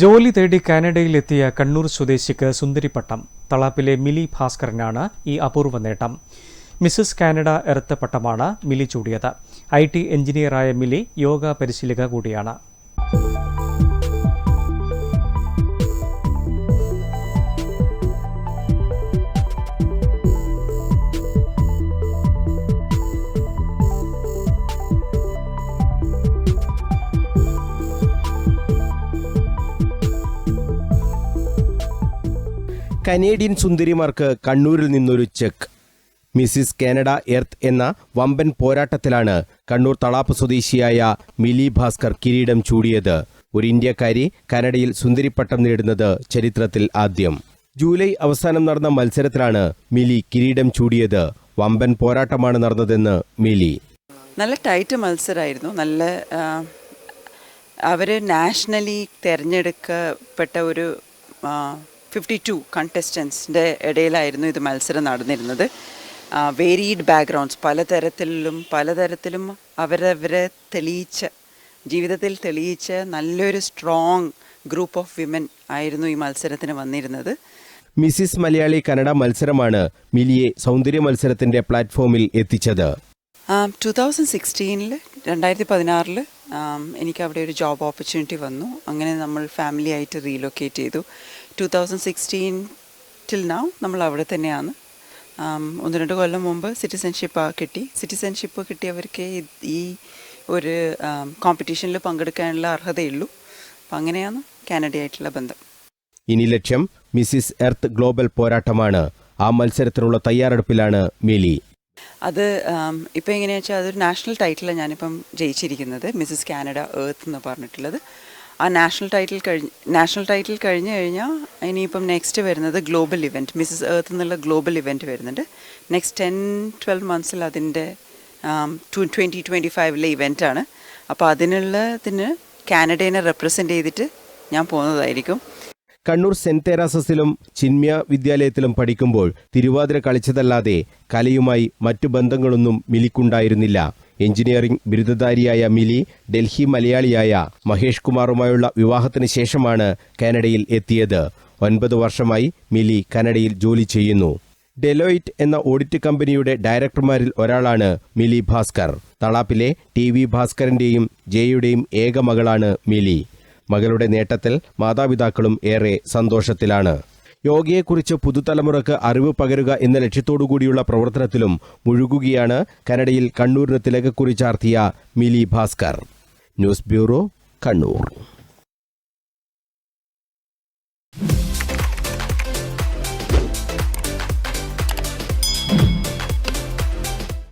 ജോലി തേടി കാനഡയിലെത്തിയ കണ്ണൂർ സ്വദേശിക്ക് സുന്ദരിപ്പട്ടം തളാപ്പിലെ മിലി ഭാസ്കരനാണ് ഈ അപൂർവ നേട്ടം. മിസസ് കാനഡ എർത്ത പട്ടമാണ് മിലി ചൂടിയത്. ഐ ടി എഞ്ചിനീയറായ മിലി യോഗ പരിശീലക കൂടിയാണ്. കനേഡിയൻ സുന്ദരിമാർക്ക് കണ്ണൂരിൽ നിന്നൊരു ചെക്ക്. മിസിസ് കാനഡ എർത്ത് എന്ന വമ്പൻ പോരാട്ടത്തിലാണ് കണ്ണൂർ തളാപ്പ് സ്വദേശിയായ മിലി ഭാസ്കർ കിരീടം ചൂടിയത്. ഒരു ഇന്ത്യക്കാരി കാനഡയിൽ സുന്ദരിപ്പട്ടം നേടുന്നത് ചരിത്രത്തിൽ ആദ്യം. ജൂലൈ അവസാനം നടന്ന മത്സരത്തിലാണ് മിലി കിരീടം ചൂടിയത്. വമ്പൻ പോരാട്ടമാണ് നടന്നതെന്ന് മിലി. നല്ല ടൈറ്റ് മത്സരമായിരുന്നു നല്ല അവർ നാഷണലി തിരഞ്ഞെടുക്കപ്പെട്ട ഒരു ഫിഫ്റ്റി ടു കണ്ടസ്റ്റൻസിന്റെ ഇടയിലായിരുന്നു ഇത് മത്സരം നടന്നിരുന്നത്. വേരീഡ് ബാക്ക്ഗ്രൗണ്ട്സ് പലതരത്തിലും പലതരത്തിലും അവരവരെ തെളിയിച്ച ജീവിതത്തിൽ തെളിയിച്ച നല്ലൊരു സ്ട്രോങ് ഗ്രൂപ്പ് ഓഫ് വിമൻ ആയിരുന്നു ഈ മത്സരത്തിന് വന്നിരുന്നത്. മിസിസ് മലയാളി കന്നഡ മത്സരമാണ് മിലിയെ സൗന്ദര്യ മത്സരത്തിന്റെ പ്ലാറ്റ്ഫോമിൽ എത്തിച്ചത്. ടു തൗസൻഡ് സിക്സ്റ്റീനിൽ രണ്ടായിരത്തി പതിനാറിൽ എനിക്ക് അവിടെ ഒരു ജോബ് ഓപ്പർച്യൂണിറ്റി വന്നു. അങ്ങനെ നമ്മൾ ഫാമിലി ആയിട്ട് റീലൊക്കേറ്റ് ചെയ്തു. Two thousand sixteen till now നമ്മൾ അവിടെ തന്നെയാണ്. ഒന്ന് രണ്ട് കൊല്ലം മുമ്പ് സിറ്റിസൺഷിപ്പ് കിട്ടി. സിറ്റിസൺഷിപ്പ് കിട്ടിയവർക്ക് ഈ- ഈ ഒരു കോമ്പറ്റീഷനിൽ പങ്കെടുക്കാനുള്ള അർഹതയുള്ളൂ. അപ്പം അങ്ങനെയാണ് കാനഡയായിട്ടുള്ള ബന്ധം. ഇനി ലക്ഷ്യം മിസിസ് എർത്ത് ഗ്ലോബൽ പോരാട്ടമാണ്. ആ മത്സരത്തിനുള്ള തയ്യാറെടുപ്പിലാണ് മിലി. അത് ഇപ്പോൾ എങ്ങനെയാ വെച്ചാൽ അതൊരു നാഷണൽ ടൈറ്റിലാണ് ഞാനിപ്പം ജയിച്ചിരിക്കുന്നത്. മിസ്സസ് കാനഡ ഏർത്ത് എന്ന് പറഞ്ഞിട്ടുള്ളത്. ആ നാഷണൽ ടൈറ്റിൽ കഴിഞ്ഞ് നാഷണൽ ടൈറ്റിൽ കഴിഞ്ഞ് കഴിഞ്ഞാൽ ഇനിയിപ്പം നെക്സ്റ്റ് വരുന്നത് ഗ്ലോബൽ ഇവന്റ് മിസ്സസ് ഏർത്ത് എന്നുള്ള ഗ്ലോബൽ ഇവന്റ് വരുന്നുണ്ട്. നെക്സ്റ്റ് ടെൻ ട്വൽവ് മന്ത്സിൽ അതിന്റെ ടു ട്വന്റി ട്വന്റി ഫൈവിലെ ഇവന്റാണ് അപ്പോൾ അതിനുള്ളതിന് കാനഡേനെ റെപ്രസെന്റ് ചെയ്തിട്ട് ഞാൻ പോകുന്നതായിരിക്കും. കണ്ണൂർ സെന്റ് തെരാസസിലും ചിന്മ്യ വിദ്യാലയത്തിലും പഠിക്കുമ്പോൾ തിരുവാതിര കളിച്ചതല്ലാതെ കലയുമായി മറ്റു ബന്ധങ്ങളൊന്നും മിലിക്കുണ്ടായിരുന്നില്ല. എഞ്ചിനീയറിംഗ് ബിരുദധാരിയായ മിലി ഡൽഹി മലയാളിയായ മഹേഷ് കുമാറുമായുള്ള വിവാഹത്തിന് ശേഷമാണ് കാനഡയിൽ എത്തിയത്. ഒൻപത് വർഷമായി മിലി കാനഡയിൽ ജോലി ചെയ്യുന്നു. ഡെലോയിറ്റ് എന്ന ഓഡിറ്റ് കമ്പനിയുടെ ഡയറക്ടർമാരിൽ ഒരാളാണ് മിലി ഭാസ്കർ. തളാപ്പിലെ ടി വി ഭാസ്കരന്റെയും ജയയുടെയും ഏക മകളാണ് മിലി. മകളുടെ നേട്ടത്തിൽ മാതാപിതാക്കളും ഏറെ സന്തോഷത്തിലാണ്. യോഗയെക്കുറിച്ച് പുതുതലമുറക്ക് അറിവ് പകരുക എന്ന ലക്ഷ്യത്തോടുകൂടിയുള്ള പ്രവർത്തനത്തിലും മുഴുകുകയാണ് കനഡയിൽ കണ്ണൂരിന് തിലകക്കുറിച്ചാർത്തിയ Mili Bhaskar. News bureau Kannur.